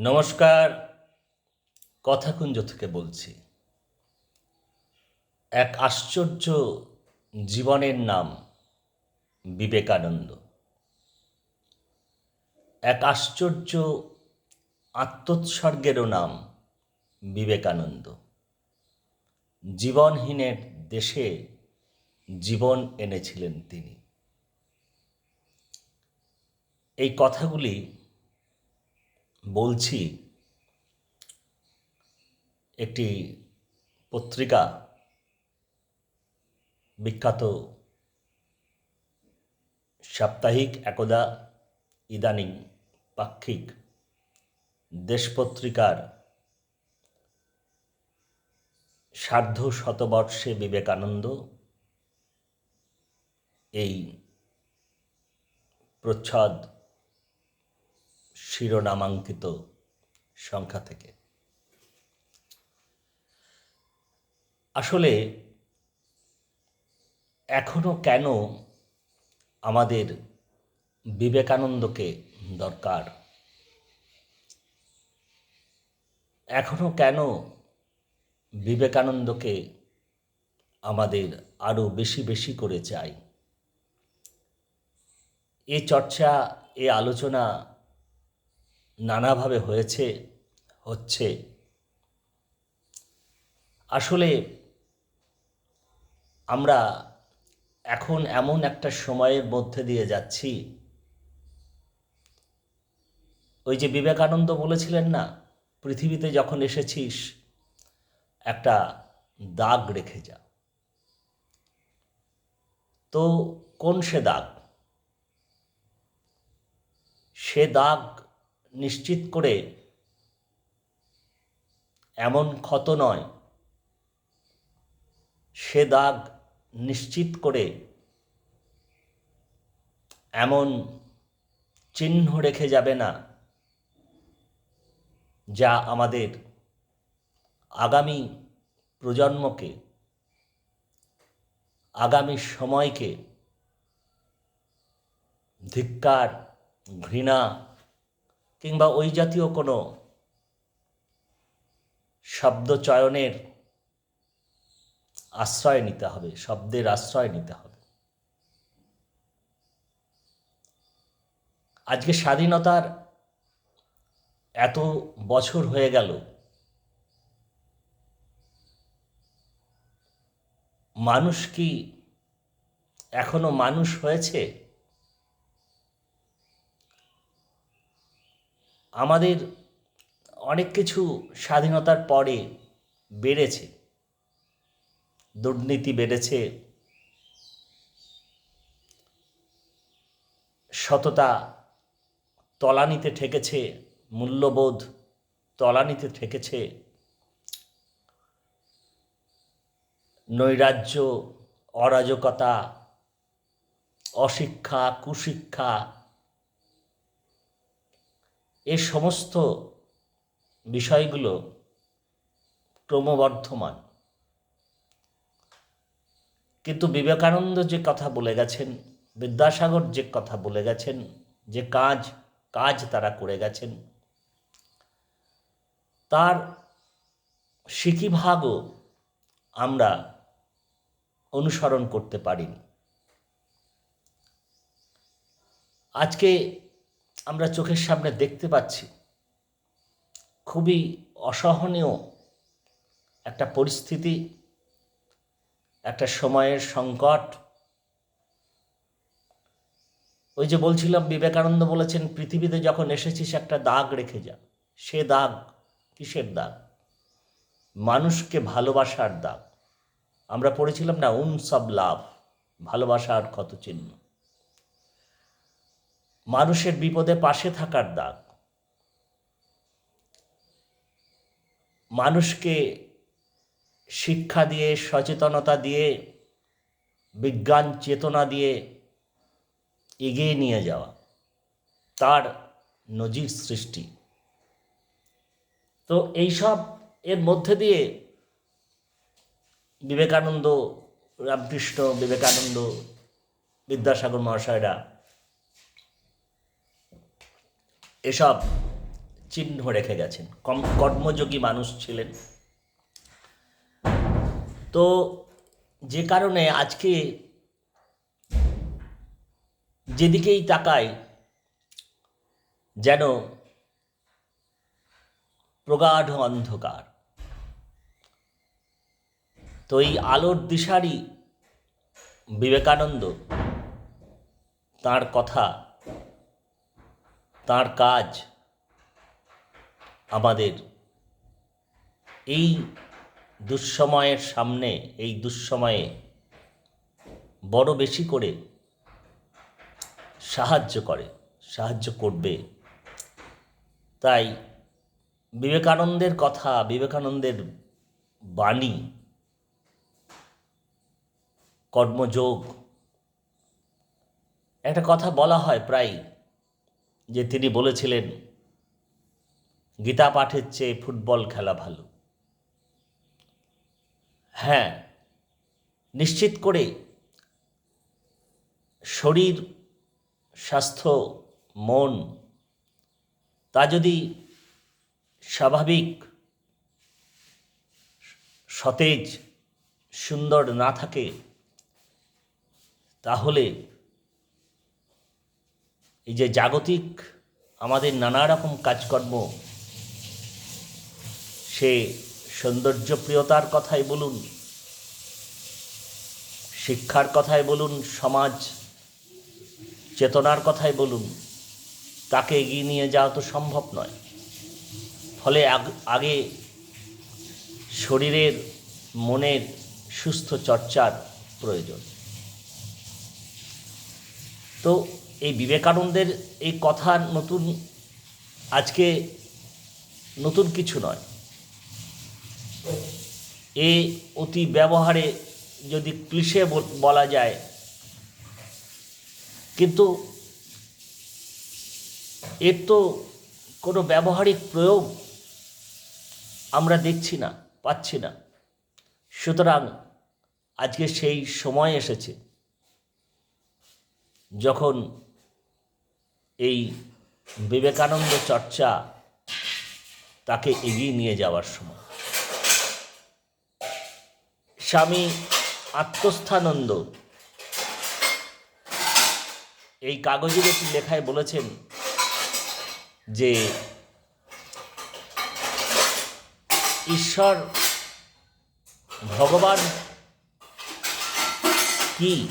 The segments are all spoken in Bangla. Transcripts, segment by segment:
নমস্কার, কথাকুঞ্জ থেকে বলছি। এক আশ্চর্য জীবনের নাম বিবেকানন্দ। এক আশ্চর্য আত্মোৎসর্গেরও নাম বিবেকানন্দ। জীবনহীনের দেশে জীবন এনেছিলেন তিনি। এই কথাগুলি বলছি, একটি পত্রিকা বিখ্যাত সাপ্তাহিক একদা ইদানিং পাক্ষিক দেশ পত্রিকার সার্ধ শতবর্ষে বিবেকানন্দ এই প্রচ্ছদ শিরোনামাঙ্কিত সংখ্যা থেকে। আসলে এখনও কেন আমাদের বিবেকানন্দকে দরকার? এখনও কেন বিবেকানন্দকে আমাদের আরও বেশি বেশি করে চাই? এ চর্চা, এ আলোচনা নানাভাবে হয়েছে, হচ্ছে। আসলে আমরা এখন এমন একটা সময়ের মধ্যে দিয়ে যাচ্ছি। ওই যে বিবেকানন্দ বলেছিলেন না, পৃথিবীতে যখন এসেছিস, একটা দাগ রেখে যা। তো কোন সে দাগ? সে দাগ নিশ্চিত করে এমন ক্ষত নয়, সে দাগ নিশ্চিত করে এমন চিহ্ন রেখে যাবে না যা আমাদের আগামী প্রজন্মকে, আগামী সময়কে ধিক্কার, ঘৃণা কিংবা ওই জাতীয় কোনো শব্দ চয়নের আশ্রয় নিতে হবে, শব্দের আশ্রয় নিতে হবে। আজকে স্বাধীনতার এত বছর হয়ে গেল, মানুষ কি এখনও মানুষ হয়েছে? আমাদের অনেক কিছু স্বাধীনতার পরে বেড়েছে। দুর্নীতি বেড়েছে। সততা তলানিতে ঠেকেছে, মূল্যবোধ তলানিতে ঠেকেছে। নৈরাজ্য, অরাজকতা, অশিক্ষা, কুশিক্ষা এ সমস্ত বিষয়গুলো ক্রমবর্ধমান। কিন্তু বিবেকানন্দ যে কথা বলে গেছেন, বিদ্যাসাগর যে কথা বলে গেছেন, যে কাজ কাজ তারা করে গেছেন, তার সিকিভাগও আমরা অনুসরণ করতে পারিনি। আজকে আমরা চোখের সামনে দেখতে পাচ্ছি, খুবই অসহনীয় একটা পরিস্থিতি, একটা সময়ের সংকট। ওই যে বলছিলাম, বিবেকানন্দ বলেছেন, পৃথিবীতে যখন এসেছিস, একটা দাগ রেখে যা। সে দাগ কিসের দাগ? মানুষকে ভালোবাসার দাগ। আমরা পড়েছিলাম না উন সব লাভ। ভালোবাসার ক্ষত চিহ্ন। মানুষের বিপদে পাশে থাকার দাগ। মানুষকে শিক্ষা দিয়ে, সচেতনতা দিয়ে, বিজ্ঞান চেতনা দিয়ে এগিয়ে নিয়ে যাওয়া তার নজির সৃষ্টি। তো এইসব এর মধ্যে দিয়ে বিবেকানন্দ, রামকৃষ্ণ, বিবেকানন্দ, বিদ্যাসাগর মহাশয়রা এসব চিহ্ন রেখে গেছেন। কম কর্মযোগী মানুষ ছিলেন। তো যে কারণে আজকে যেদিকেই তাকাই, যেন প্রগাঢ় অন্ধকার। তো এই আলোর দিশারি বিবেকানন্দ তার কথা তার কাজ আমাদের। এই দুঃসময়ের সামনে, এই দুঃসময়ে বড় বেশি করে সাহায্য করে, সাহায্য করবে। তাই বিবেকানন্দের কথা, বিবেকানন্দের বাণী, কর্মযোগ, একটা কথা বলা হয় প্রায় যে তিনি বলেছিলেন গীতা পাঠের চেয়ে ফুটবল খেলা ভালো। হ্যাঁ নিশ্চিত করে শরীর, স্বাস্থ্য, মন, তা যদি স্বাভাবিক, সতেজ, সুন্দর না থাকে, তাহলে এই যে জাগতিক আমাদের নানা রকম কাজকর্ম, সে সৌন্দর্যপ্রিয়তার কথাই বলুন, শিক্ষার কথাই বলুন, সমাজ চেতনার কথাই বলুন, তাকে এগিয়ে নিয়ে যাওয়া তো সম্ভব নয়। ফলে আগ- শরীরের, মনের সুস্থ চর্চার প্রয়োজন। তো এই বিবেকানন্দের এই কথা নতুন, আজকে নতুন কিছু নয়। এ অতি ব্যবহারে যদি ক্লিশে বল- যায়, কিন্তু এর তো কোনো ব্যবহারিক প্রয়োগ আমরা দেখছি না, পাচ্ছি না। সুতরাং আজকে সেই সময় এসেছে, যখন এই বিবেকানন্দ চর্চা তাকে এগিয়ে নিয়ে যাওয়ার সময়। স্বামী আত্মস্থানন্দ এই কাগজের একটি লেখায় বলেছেন যে, ঈশ্বর ভগবান কি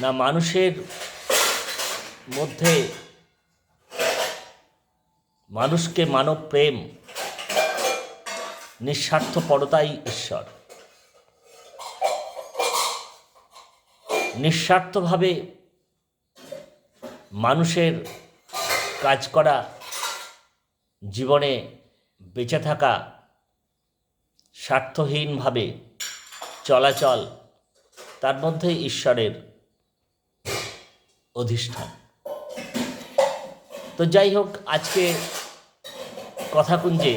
না মানুষের মধ্যে মানুষকে মানব প্রেম, নিঃস্বার্থপরতাই ঈশ্বর। নিঃস্বার্থভাবে মানুষের কাজ করা, জীবনে বেঁচে থাকা, স্বার্থহীনভাবে চলাচল, তার মধ্যে ঈশ্বরের অধিষ্ঠান। তো যাই হোক, আজকে কথাকুঞ্জে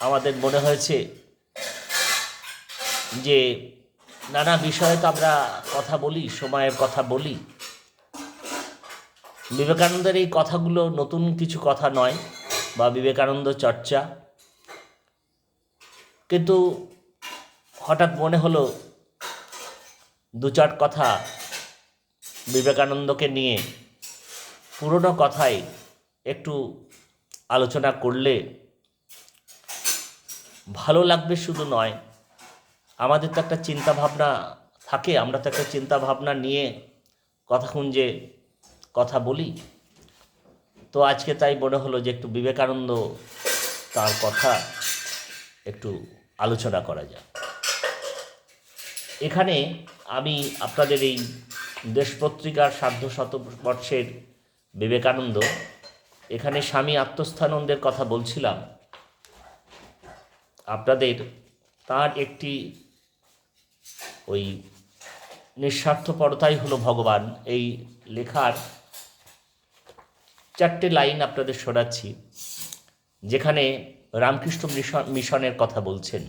আমাদের মনে হয়েছে যে নানা বিষয়ে তো আমরা কথা বলি, সময়ের কথা বলি। বিবেকানন্দের এই কথাগুলো নতুন কিছু কথা নয় বা বিবেকানন্দ চর্চা। কিন্তু হঠাৎ মনে হলো দু চার কথা বিবেকানন্দকে নিয়ে পুরনো কথাই একটু আলোচনা করলে ভালো লাগবে শুধু নয়। আমাদের তো একটা চিন্তাভাবনা থাকে, আমরা তো একটা চিন্তাভাবনা নিয়ে কথা খুঁজে কথা বলি। তো আজকে তাই মনে হলো যে একটু বিবেকানন্দ তার কথা একটু আলোচনা করা যাক। এখানে আমি আপনাদের এই দেশ পত্রিকার সার্ধ শতবর্ষের বিবেকানন্দ, এখানে স্বামী আত্মস্থানন্দের কথা বলছিলাম। আপনাদের তার একটি ওই নিঃস্বার্থপরতাই হলো ভগবান। এই লেখার চারটে লাইন আপনাদের শোনাচ্ছি, যেখানে রামকৃষ্ণ মিশন, মিশনের কথা বলছেন।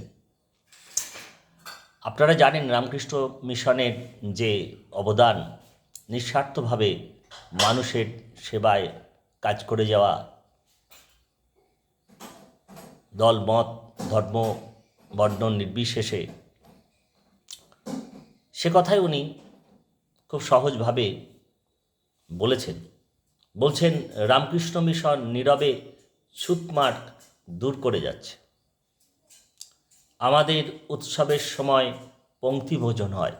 আপনারা জানেন রামকৃষ্ণ মিশনের যে অবদান, নিঃস্বার্থভাবে মানুষের সেবায় কাজ করে যাওয়া, দল, মত, ধর্ম, বর্ণ নির্বিশেষে। সে কথাই উনি খুব সহজভাবে বলেছেন। বলছেন, রামকৃষ্ণ মিশন নীরবে ছুতমার্ক দূর করে যাচ্ছে। আমাদের উৎসবের সময় পঙ্ক্তি ভোজন হয়।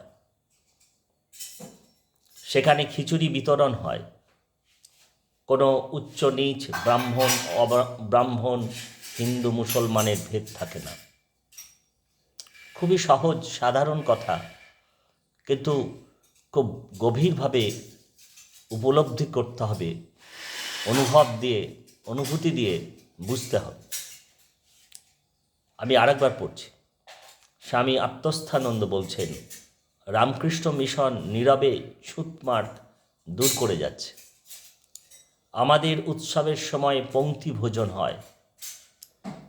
সেখানে খিচুড়ি বিতরণ হয়। কোনো উচ্চ নিচ ব্রাহ্মণ ব্রাহ্মণ, হিন্দু, মুসলমানের ভেদ থাকে না। খুবই সহজ, সাধারণ কথা, কিন্তু খুব গভীরভাবে উপলব্ধি করতে হবে, অনুভব দিয়ে, অনুভূতি দিয়ে বুঝতে হবে। আমি আরেকবার পড়ছি। স্বামী আত্মস্থানন্দ বলছেন, রামকৃষ্ণ মিশন নীরবে ছুতমার্ক দূর করে যাচ্ছে। আমাদের উৎসবের সময় পঙ্ক্তি ভোজন হয়।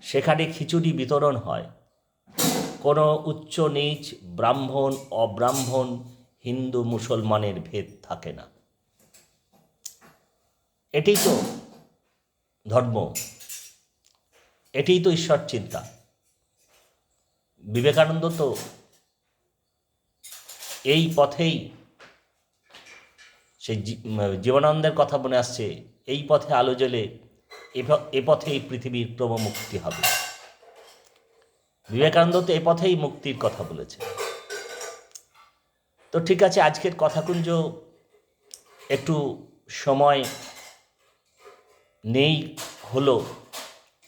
সেখানে খিচুড়ি বিতরণ হয়। কোনো উচ্চ নিচ ব্রাহ্মণ, অব্রাহ্মণ, হিন্দু, মুসলমানের ভেদ থাকে না। এটাই তো ধর্ম। এটাই তো ঈশ্বর চিন্তা বিবেকানন্দ তো এই পথেই সেই জীবনানন্দের কথা মনে আসছে এই পথে আলো জ্বলে, এ পথেই পৃথিবীর ক্রমমুক্তি হবে। বিবেকানন্দ তো এ পথেই মুক্তির কথা বলেছে তো ঠিক আছে, আজকের কথাকুঞ্জ একটু সময় নেই, হলো।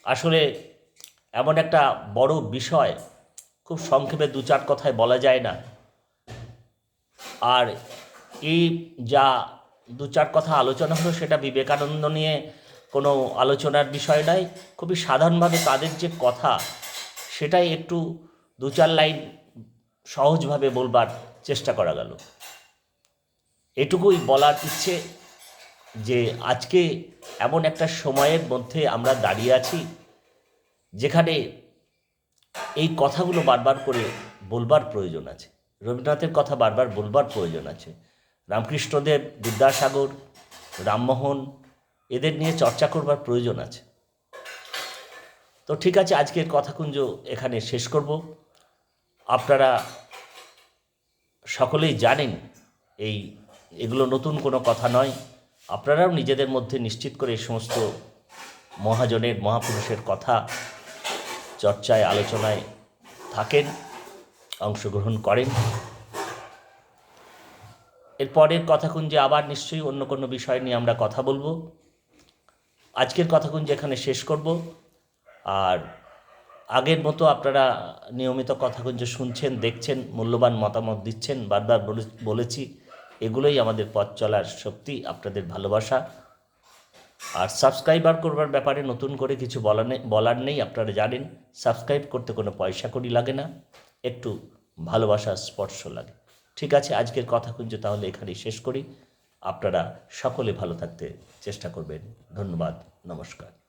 আসলে এমন একটা বড় বিষয়, খুব সংক্ষেপে দু চার কথায় বলা যায় না। আর এই যা দু চার কথা আলোচনা হলো, সেটা বিবেকানন্দ নিয়ে কোনো আলোচনার বিষয় নয় খুবই সাধারণভাবে তাদের যে কথা, সেটাই একটু দু চার লাইন সহজভাবে বলবার চেষ্টা করা গেল। এটুকুই বলার ইচ্ছে যে, আজকে এমন একটা সময়ের মধ্যে আমরা দাঁড়িয়ে আছি, যেখানে এই কথাগুলো বারবার করে বলবার প্রয়োজন আছে। রবীন্দ্রনাথের কথা বারবার বলবার প্রয়োজন আছে। রামকৃষ্ণদেব বিদ্যাসাগর, রামমোহন, এদের নিয়ে চর্চা করবার প্রয়োজন আছে। তো ঠিক আছে, আজকের কথাকুঞ্জ এখানে শেষ করব। আপনারা সকলেই জানেন এই, এগুলো নতুন কোনো কথা নয়। আপনারাও নিজেদের মধ্যে নিশ্চিত করে এই সমস্ত মহাজনের, মহাপুরুষের কথা চর্চায়, আলোচনায় থাকেন, অংশগ্রহণ করেন। এর পরের কথাকুঞ্জে আবার নিশ্চয়ই অন্য কোনো বিষয় নিয়ে আমরা কথা বলব। আজকের কথাকুঞ্জ এখানে শেষ করব। আর আগের মতো আপনারা নিয়মিত কথাকুঞ্জ শুনছেন, দেখছেন, মূল্যবান মতামত দিচ্ছেন, বারবার বলে- বলেছি, এগুলোই আমাদের পথ চলার শক্তি, আপনাদের ভালোবাসা। আর সাবস্ক্রাইবার করবার ব্যাপারে নতুন করে কিছু বলার নেই, আপনারা জানেন, সাবস্ক্রাইব করতে কোনো পয়সা করি লাগে না, একটু ভালোবাসা স্পর্শ লাগে। ঠিক আছে, আজকের কথা কুঞ্জ তাহলে এখানেই শেষ করি। আপনারা সকলে ভালো থাকতে চেষ্টা করবেন। ধন্যবাদ, নমস্কার।